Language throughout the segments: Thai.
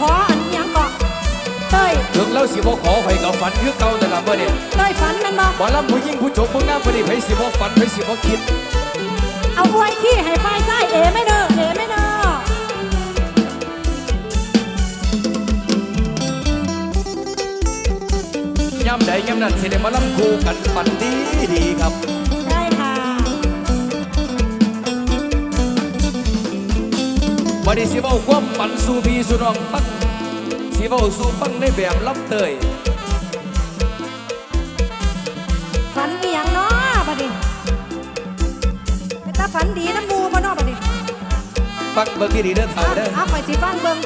ขออันหยังเกาะเต้ยถึงแล้วสิบ่ขอข่อยก็ฝันคือเก่าแต่ละบ่เนี่ยเต้ยฝันแมันบ่บ่ลำผู้หญิงผู้จบผู้งามบ่ได้ไผสิบ่ฝันไผสิบ่คิด เอาอวยขี้ให้ฝ่ายซ้ายเอไม่เด้อเอไม่เด้อย่ำใดย่ำนั้นสิได้มาลำคู่กันฝันดีดีครับ บ่ได้สิเว้าความฝันสู่พี่สู่น้องฟังสิเว้าสู่ฟังในแบบลำเตยฝันอีหยังเนาะบัดนี้เป็นตาฝันดีน้ำมูบ่เนาะบัดนี้ฟังเบิ่งดีๆเด้อเฒ่าเอาเด้อเอาไปสิฟังเบิ่ง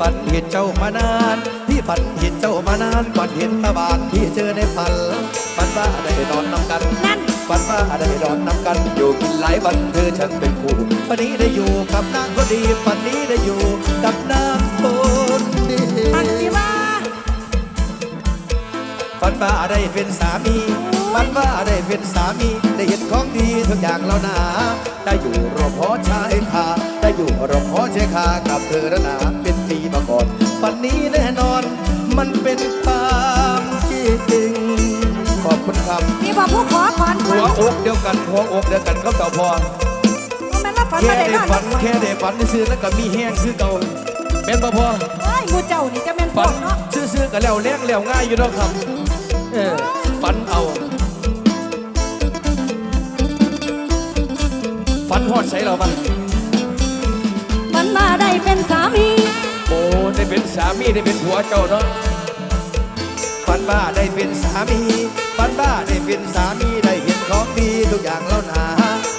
ฝันเห็นเจ้ามานาน พี่ฝันเห็นเจ้ามานานก่อนเห็นตาบานพี่เจอในฝันฝันว่าได้นอนนำกันนั่นฝันว่าได้นอนนำกัน อยู่กินหลายวันเธอฉันเป็นคู่วันนี้ได้อยู่กับนางก็ดีวันนี้ได้อยู่กับนางคนดีฟังสิว่าฝันว่าได้เป็นสามีฝันว่าได้เป็นสามี ได้เห็นของดีทุกอย่างแล้วนะได้อยู่รอพอชายคาได้อยู่รอพอชายคากับเธอแล้วนะเป็นปี มาก่อนฝันนี้แน่นอนมันเป็นความจริง ขอบคุณครับนี่บอกผู้ขอก่อนหัวอกเดียวกันหัวอกเดียวกันกับเก่าพอแม่นว่าฝันแค่มาได้ได้นอนฝันแค่ได้ฝันซื้อแล้วก็มีแห้งคือเก่าแม่นบ่พอเฮ้ยหมูเจ้านี่จะแม่นพฝัวนกเนาะซื่อๆก็แล้วแรงแล้วง่ายอยู่เนาะครับเออฝันเอาฝันฮอดใส่เราบ้างมันมาได้เป็นสามี โอ้ ได้เป็นสามีได้เป็นผัวเจ้าเนาะฝันว่าได้เป็นสามีฝันว่าได้เป็นสามีได้เห็นของดีทุกอย่างแล้วนะ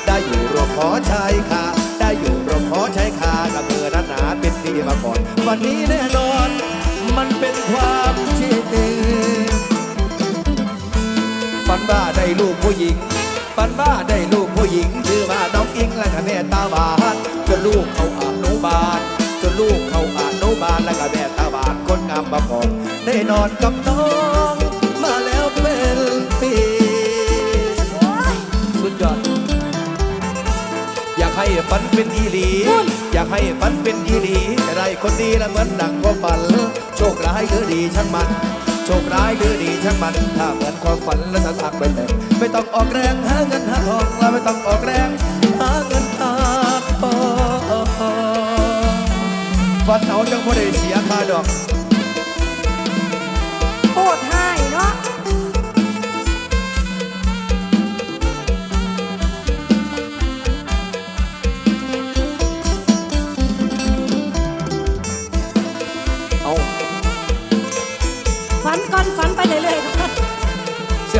ได้อยู่รวมขอชายคาได้อยู่รวมขอชายคากับเธอนั้นหนาเป็นปีมาก่อน วันนี้แน่นอน มันเป็นความจริงฝันว่าได้ลูกผู้หญิงฝันว่าได้ลูกผู้หญิงชื่อว่าน้องอิงและแม่ตาบา นอนกับน้อง มาแล้วเป็นปีโอ้ยสุดยอด อยากให้ฝันเป็นอีหลีนุ่นอยากให้ฝันเป็นอีหลีจะได้คนดีและเหมือนดังความฝัน โชคร้ายหรือดีช่างมัน โชคร้ายหรือดีช่างมัน ถ้าเหมือนความฝันและสักไปแต่ไม่ต้องออกแรงหาเงินหาทองและไม่ต้องออกแรงหาเงินหาทองฝันเอาจังบ่ได้เสียค่าดอก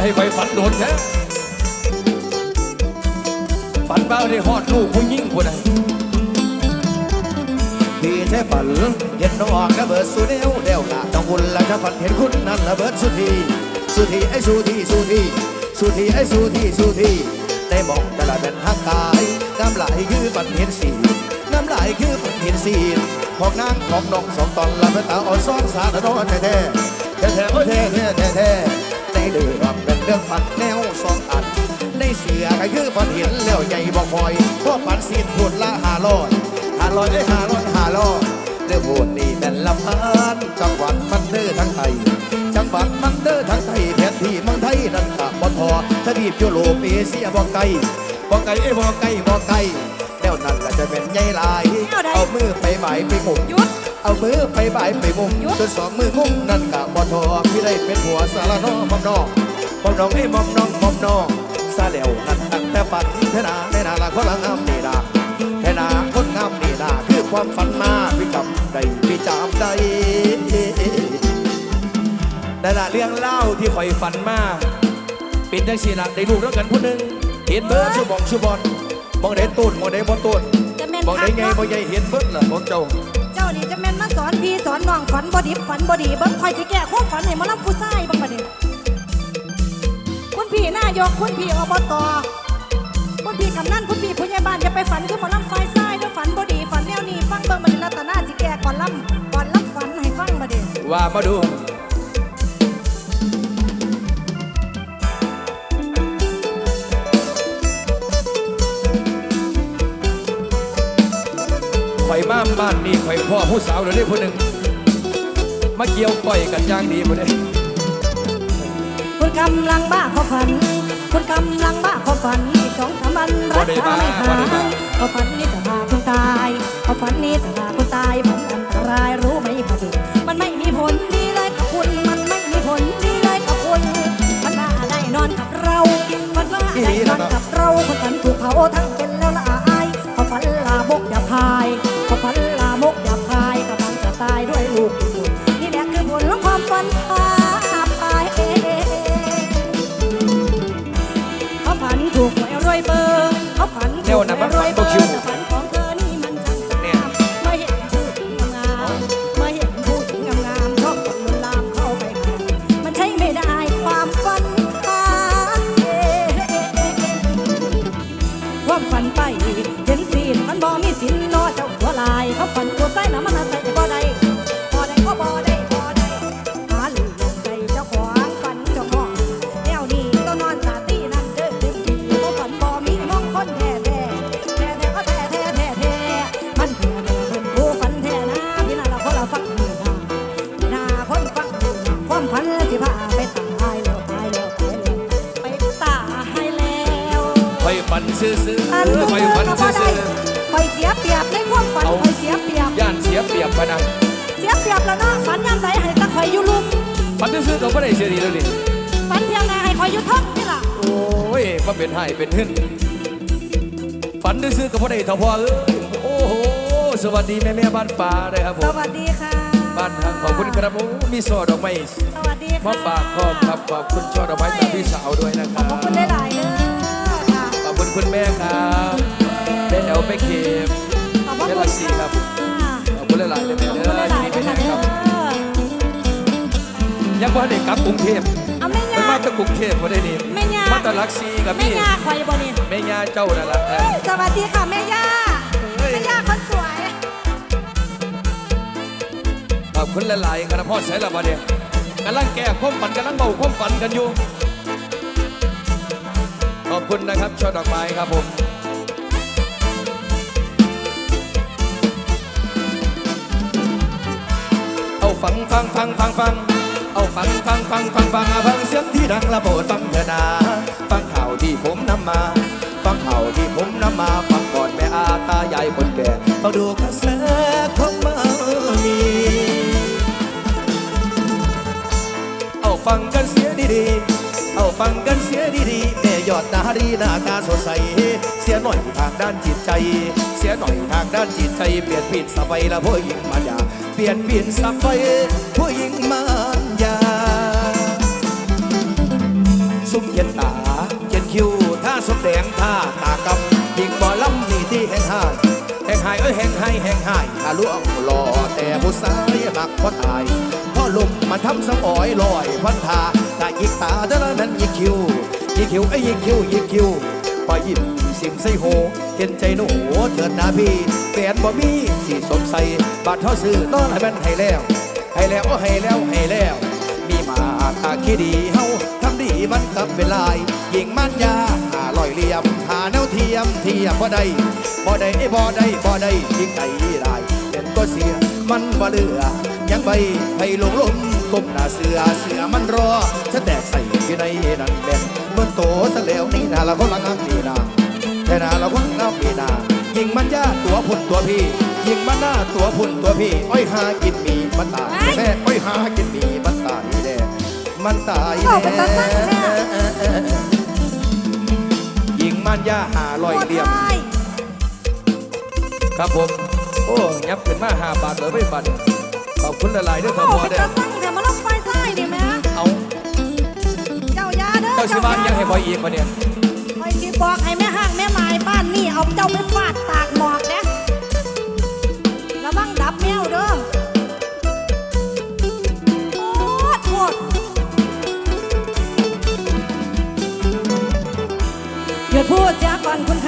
ให้ไฟฝันโดนแท้ฝันบ้าได้ฮอดลูกผู้หญิงผู้ใดพี่ใช่ฝันเห็นน้องระเบิดสุดเดียวเดียวละน้องคุณและจะฝันเห็นคุณนั่นระเบิดสุดทีสุดทีไอ้สุดทีสุดทีสุดทีไอ้สุดทีสุดทีได้บอกแต่ละเป็นทางกายน้ำไหลคือฝันเห็นสีน้ำไหลคือฝันเห็นสีของนางของน้องสองตอนละเป็นตาอ่อนซ้อนสาดนอนแท้แท้แท้แท้แท้แท้ แท้แท้ในเดือดเป็นเรื่องฝันแนวสองอัน ในเสือก็คือฝันเห็นแล้วใหญ่บอกคอยพวกฝันสีพูดละหาลอยหาลอยได้หาลอยหาลอยเรื่องโบสนี่เป็นลำพานจังหวัดมันเด้อทั้งไทยจังหวัดมันเด้อทั้งไทยแผนที่เมืองไทยนั่นกะบ่ทอทวีปยุโรปเอเชียบ่ไกลบ่ไกลเอ้ยบ่ไกลบ่ไกลแล้วนั่นละจะเป็นใหญ่หลายเอามือไปหมายไปมุมหยุด เอามือไปบายไปมุมหยุดจนสองมือมุมนั่นกะบ่ทอพี่ได้เป็นหัวสารนอมอมนองมอมนองไอ้ยมอมน้องมอมนองซาแล้วนั่นตั้งแต่ฝันเทนาในนาละคนละงามนี่ดาเทนาคนงามนี่ดาคือความฝันมาพี่จำได้พี่จำได้นั่นละเรื่องเล่าที่ข่อยฝันมาเป็นจังสีละได้ลูกแล้วกันผู้หนึ่งเห็นเบิร์ดชูบองชูบอลมองได้ต้นมองได้บ่ต้นจะแม่นมองได้ไงคักบ่เนาะใหญ่เห็นเบิร์ดล่ะของเจ้า สอนพี่สอนน้องฝันบอดีฝันบอดีเบิ้งคอยสิแก่ค้าฝันให้มาลับผู้ชายบังบัดนี้คุณพี่นายกคุณพี่อบตคุณพี่กำนันคุณพี่ผู้ใหญ่บ้านจะไปฝันคือมาลับไฟทราด้วยฝันบอดีฝันแนวนี้ฟังเบิ้งบัดนี้รัตน้าสิแก่ก่อนลับก่อนลับฝันให้ฟังบัดนี้ว่ามาดู บ้านนี่ข่อยพ่อผู้สาวเหลือได้ผู้หนึ่งมาเกี่ยวก่อยกันอย่างดีผู้ใดคุณกำลังบ้าเขาฝันคุณกำลังบ้าเขาฝันอีกสองสามวันรักษาไม่หายเขาฝันนี้จะพาคุณตายเขาฝันนี้จะพาคุณตายมันอันตรายรู้ไหมพอดีมันไม่มีผลดีเลยกับคุณมันไม่มีผลดีเลยกับคุณมันว่าได้นอนกับเรา มันว่าได้นอนกับเราคนฝันถูกเผาทั้งเป็นแล้วละ ฝันตัวใส่น้ำมันใส่บ่ได้บ่ได้ก็บ่ได้บ่ได้หาหลีลงใจเจ้าของฝันเจ้าของแนวนี้ก็นอนสาตีนั่นเด้อเพราะฝันบ่มีมองคนแท้แท้แท้แท้ก็แท้แท้แท้แท้มันแท้แท้เป็นผู้ฝันแท้นะพี่นาเราคนละฟังอยู่นะพี่นาคนฟังอยู่นะความฝันสิพาไปตายแล้วตายแล้วตายแล้วไปตายแล้วข่อยฝันซื่ออันๆทุกข่อยคืฝันนก็บ่ซื่ได้อคอยเสียเปรียบในความ ฝันคอยเสียเปรียบๆย่านเสียเปรียบพะนังเสียเปรียบแล้วเนาะฝันยามใดให้ตะคอยอยู่ลุมฝันซื่อๆก็ไม่ได้เสียดีแล้วนี่ฝันเพียงใดให้คอยอยู่เทั้งนี่ล่ะโอ้ยมาเป็นไห้เป็นหึ่นฝันซื่อๆก็ไม่ได้เท่าพ่อเอ้ยโอ้โหสวัสดีแม่แม่ๆบ้านฟ้าเลยครับผสมวัสดีค่ะบ้านทางขอบคุณครับผมมีซอดอกไม้สวัสดีค่ะมาฝากขอบครับขอบคุณช่อดอกไม้จากพี่สาวด้วยนะคขรัอบบคุณหลายๆเด้อค่ะขอบคุณคุณแม่ครับแม่แอลแม่เข็ม ขอบพระแม่คุลัณกซี่ครับค่ะขอบคุณหลายๆเลยแม่ขอบเด้คุณหอลายที่ๆนี่เด้ไม่อแห้ค่ะงเด้ครับอยังว่าได้กลับกรุงเทพเอาแม่มันยามาจากกรุงเทพมาได้นี่แม่ย่ามาจากลักซี่กับแม่พี่ยาคอยบ่นี่แม่ย่าเจ้านั่นแหละเออสวัสดีค่ะแม่ย่าเฮ้ยแม่ย่าคนสวยขอบคุณหลายๆครับพ่อใส่ละมาเนี่ยกำลังแก้ความฝันกำลังเบาความฝันกันอยู่ขอบคุณนะครับช่อดอกไม้ครับผม ฟังฟังฟังฟังฟังเอาฟังฟังฟังฟังฟังฟังเสียงที่ดังระโบดฟังเถอะนาฟังข่าวที่ผมนำมาฟังข่าวที่ผมนำมาฟังก่อนแม่อาตายายคนแก่ฟังดูกระแสของมามีเอาฟังกันเสียดีๆเอาฟังกันเสียดีๆแม่ยอดนารีหน้าตาสดใส เสียหน่อยทางด้านจิตใจ เสียหน่อยทางด้านจิตใจเปลี่ยนผิดสบายละผู้หญิงมารยา เปลี่ยนผิดสบายผู้หญิงมารยาซุ่มเย็นตาเย็นคิวท่าสมแดงท่าตากำยิงบ่อลำนี่ที่แห่งหายแห่งหายเอ้ยแห่งหายแห่งหายถ้าล่วงรอแต่ผู้สายมักพอตายพ่อลุมมาทำสมอยลอยพันธาถ้ายิกตาเท่านั้นยิกคิวยิกคิวไอ้ยิกคิวยิกคิวพอยิ้ม สิมใส่โห เห็นใจหนูเถิดนาพี่แฟนบ่มีสิสมใส่บาดเท่าซื้อต้อนให้มันให้แล้ว ให้แล้วโอ้ให้แล้วให้แล้ว มีมาตาขี้ดีเฮาทำดีมันกับเป็นลายยิงมันยาหาลอยเหลี่ยม หาแนวเทียมเทียมบ่ได้บ่ได้ไอ้บ่ได้บ่ได้ยิงไก่ลายเป็นก็เสียมันบ่เหลือยังใบให้ลงลมก้มหน้าเสือเสือมันรอจะแตกใส่อยู่ในนั่นแบนเมื่อโตซะแล้วนี่นาละคนละงับนี่นา แค่นาละคนงับนี่นายิงมันยาตัวพุ่นตัวพี่ ยิงมันหน้าตัวพุ่นตัวพี่อ้อยหากินหมีมันตายแน่อ้อยหากินหมีมันตายแน่มันตายเข้าเป็นตาตั้งแน่ยิงมันยาหาลอยเหลี่ยมโอ้ยครับผม โอ้ยับขึ้นมาห้าบาทเลยไม่บันขอบคุณหลายๆด้วยครับเข้าพ่อเป็นเด้อตาตั้งแต่มาลงไฟใส่ดิแม่เอาเจ้ายาเด้อเจ้าชิบานยังให้คอยอีกมาเนี่ยคอยสิบอกให้แม่ ห้างแม่หมายบ้านนี่เอาเจ้าไปฟาดตากหมอกนะระวังดับแมวเด้อโคตรโคตรหยุดพูดจาก่อนคุณ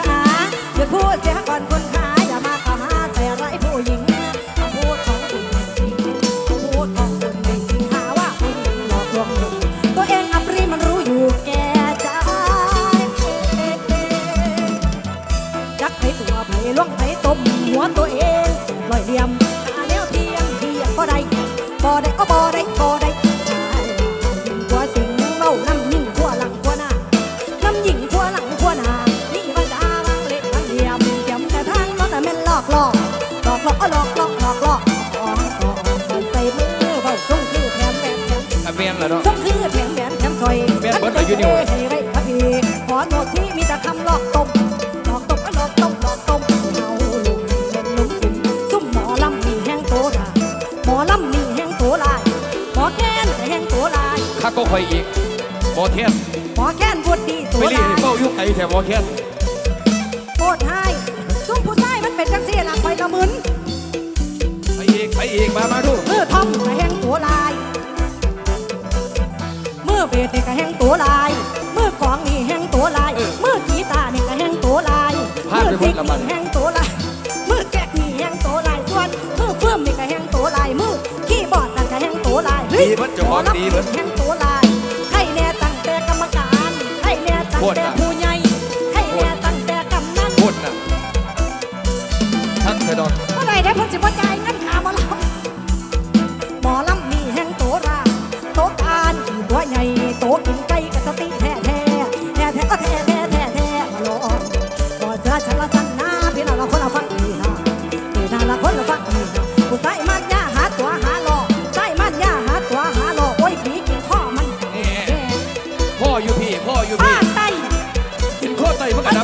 อยู่นี่เว้ย ไว้พอดีขอโทษที่มีแต่คำหลอกตบหลอกตบก็หลอกตบหลอกตบเอาลุงเล่นลุงกินซุ่มหมอลำมีแห้งโตดายหมอลำมีแห้งโตลายหมอแค้นแต่แห้งโตลายข้าก็คอยอีกหมอเทียนหมอแค้นปวดดีโตไปรีลายเป้ายุคไอ้แถวหมอเทียนโปวดให้ซุ่มผู้ชายมันเป็นจังซี่ล่ะคอยกระมึนไปอีกไปอีกมามาดูมือทอมแห้ง อเบสนี่ก็แห้งโตลาย มือกลองนี่แห้งโตลาย มือกีตาร์นี่ก็แห้งโตลายพลาดไปหมดละมันแห้งโตลาย มือแจกนี่แห้งโตลาย ส่วนมือเฟื่อมนี่ก็แห้งโตลาย มือขี้บอร์ดนั่นก็แห้งโตลายดีเบิดเจ้าของดีเบิดแห้งโตลาย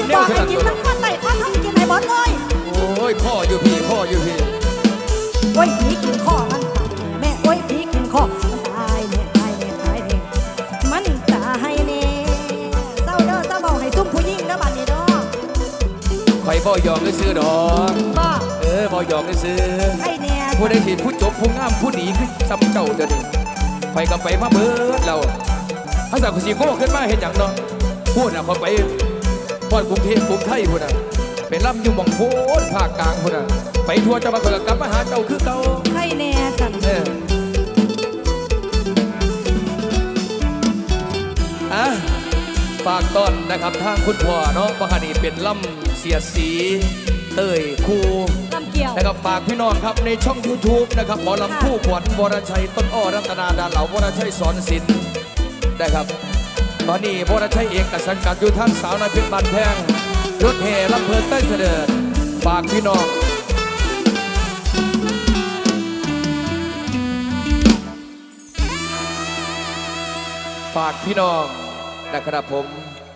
ไตมันกมัระนดับสิแนบวอกขให้นาดกินตัวมันก็ไตข้อทำกินไหนบดเลยโอ้ยพ่ออยู่พี่พ่ออยู่พี่โอ้ยผีกินข้อมันตายแม่โอ้ยผีกินข้อมันตายเนี่ยตายเนี่ยตายเนี่ยมันตายเนี่ยเศร้าเด้อเศร้าเบาให้ซุ่มผู้หญิงเด้อบัดนี้เด้อคอยบ่หยอกได้ซื้อดอกบ่เออบ่หยอกได้ซื้อให้แน่ผู้ใดสิผู้จบผู้งามผู้ดีคือซ้ำเจ้าเดี๋ยวนี้ไปกับไปมาเบิดเราถ้าสั่งสิโง่ขึ้นมาเห็นอย่างเนาะพูดน่ะพอไป พอดกรุงเทพกรุงไทยพูดน่ะไปรับอยู่หมองโพนภาคกลางพูดน่ะไปทัวร์จะมาเกิดกลับมาหาเจ้าคือเก่าให้แน่สันเอออะฝากต้อนนะครับทางคุณพ่อเนาะปะคานีเป็นล่ำเสียดสีเต้ยครูลำเกี่ยว นะครับฝากพี่น้องครับในช่อง YouTube นะครับหมอลำผู้ขวัญวรชัยต้นอ้อรัตนาดาเหลาวรชัยสอนศิลป์นะครับ ตอนนี้วรชัยเองกับสังกัดอยู่ทางสาวนาอยเพชรบันแพงรถแห่ลำเพลินใต้เสด็จฝากพี่น้องฝากพี่น้องนะครับผม